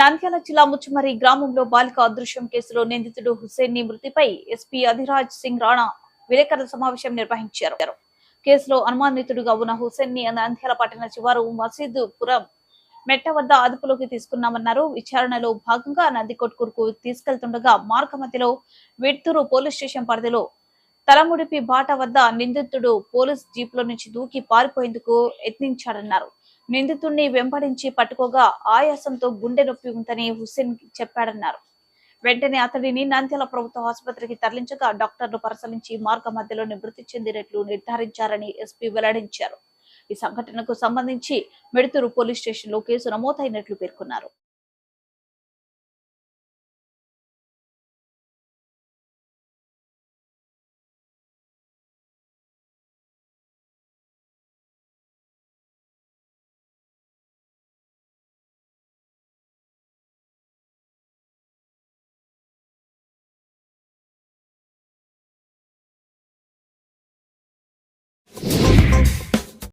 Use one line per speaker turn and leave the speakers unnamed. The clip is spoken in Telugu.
నంద్యాల జిల్లా ముచ్చుమరి గ్రామంలో బాలిక అదృశ్యం కేసులో నిందితుడు హుస్సేన్ని మృతిపై ఎస్పీ అధిరాజ్ సింగ్ రాణా విలేకరుల సమావేశం నిర్వహించారు. కేసులో అనుమానితుడిగా ఉన్న హుస్సేన్ని నంద్యాల పట్టణ చివరు మసీదు పురం మెట్ట వద్ద అదుపులోకి తీసుకున్నామన్నారు. విచారణలో భాగంగా నందికొట్కూరుకు తీసుకెళ్తుండగా మార్గ మధ్యలో విడ్తూరు పోలీస్ స్టేషన్ పరిధిలో తలముడిపి బాట వద్ద నిందితుడు పోలీస్ జీప్లో నుంచి దూకి పారిపోయేందుకు యత్నించాడన్నారు. నిందితుడిని వెంబడించి పట్టుకోగా ఆయాసంతో గుండె నొప్పి ఉందని హుస్సేన్ చెప్పాడన్నారు. వెంటనే అతడిని నంద్యాల ప్రభుత్వ ఆసుపత్రికి తరలించగా డాక్టర్లు పరిశీలించి మార్గ మధ్యలోనే మృతి చెందినట్లు నిర్ధారించారని ఎస్పీ వెల్లడించారు. ఈ సంఘటనకు సంబంధించి మెడుతూరు పోలీస్ స్టేషన్లో కేసు నమోదైనట్లు పేర్కొన్నారు.